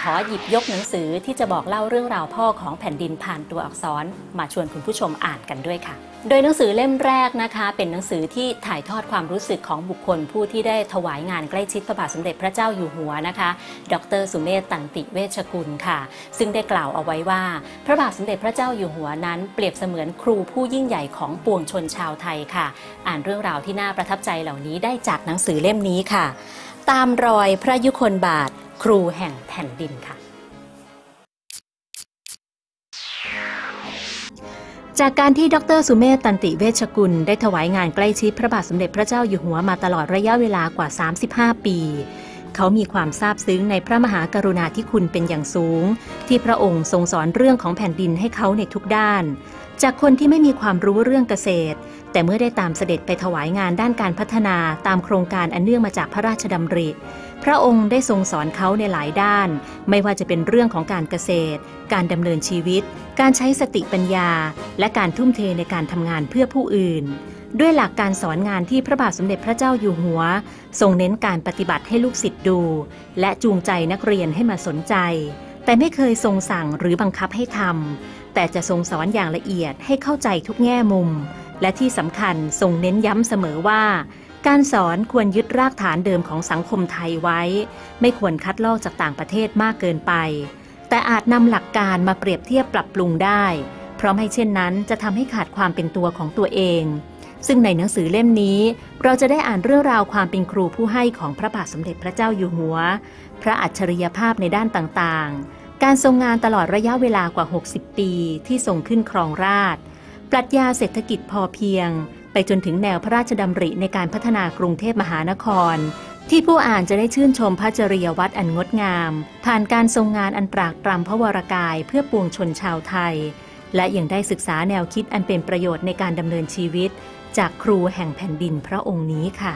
ขอหยิบยกหนังสือที่จะบอกเล่าเรื่องราวพ่อของแผ่นดินผ่านตัวอักษร มาชวนคุณผู้ชมอ่านกันด้วยค่ะ โดยหนังสือเล่มแรกนะคะ เป็นหนังสือที่ถ่ายทอดความรู้สึกของบุคคลผู้ที่ได้ถวายงานใกล้ชิดพระบาทสมเด็จพระเจ้าอยู่หัวนะคะ ดรสุเมธตันติเวชกุลค่ะ ซึ่งได้กล่าวเอาไว้ว่า พระบาทสมเด็จพระเจ้าอยู่หัวนั้น เปรียบเสมือนครูผู้ยิ่งใหญ่ของปวงชนชาวไทยค่ะ อ่านเรื่องราวที่น่าประทับใจเหล่านี้ได้จากหนังสือเล่มนี้ค่ะ ตามรอยพระยุคลบาท ครูแห่งแผ่นดินค่ะ จากการที่ดรสุเมธตันติเวชกุล ได้ถวายงานใกล้ชิดพระบาทสมเด็จพระเจ้าอยู่หัวมาตลอดระยะเวลากว่า 35 ปี เขามีความซาบซึ้งในพระมหากรุณาธิคุณเป็นอย่างสูง ที่พระองค์ทรงสอนเรื่องของแผ่นดินให้เขาในทุกด้าน จากคนที่ไม่มีความรู้เรื่องเกษตร แต่เมื่อได้ตามเสด็จไปถวายงานด้านการพัฒนาตามโครงการอันเนื่องมาจากพระราชดำริ พระองค์ได้ทรงสอนเขาในหลายด้าน ไม่ว่าจะเป็นเรื่องของการเกษตร การดำเนินชีวิต การใช้สติปัญญา และการทุ่มเทในการทำงานเพื่อผู้อื่น ด้วยหลักการสอนงานที่พระบาทสมเด็จพระเจ้าอยู่หัว ทรงเน้นการปฏิบัติให้ลูกศิษย์ดู และจูงใจนักเรียนให้มาสนใจ แต่ไม่เคยทรงสั่งหรือบังคับให้ทำแต่จะทรงสอนอย่างละเอียดให้เข้าใจทุกแง่มุม และที่สำคัญทรงเน้นย้ำเสมอว่า การสอนควรยึดรากฐานเดิมของสังคมไทยไว้ ไม่ควรคัดลอกจากต่างประเทศมากเกินไป แต่อาจนำหลักการมาเปรียบเทียบปรับปรุงได้ เพราะไม่เช่นนั้นจะทำให้ขาดความเป็นตัวของตัวเอง ซึ่งในหนังสือเล่มนี้ เราจะได้อ่านเรื่องราวความเป็นครูผู้ให้ของพระบาทสมเด็จพระเจ้าอยู่หัว พระอัจฉริยภาพในด้านต่างๆ การทรงงานตลอดระยะเวลากว่า 60 ปีที่ทรงขึ้นครองราชปรัชญาเศรษฐกิจพอเพียง ไปจนถึงแนวพระราชดำริในการพัฒนากรุงเทพมหานคร ที่ผู้อ่านจะได้ชื่นชมพระจริยวัตรอันงดงาม ผ่านการทรงงานอันปรากปรำพระวรากายเพื่อปวงชนชาวไทย และยังได้ศึกษาแนวคิดอันเป็นประโยชน์ในการดำเนินชีวิต จากครูแห่งแผ่นดินพระองค์นี้ค่ะ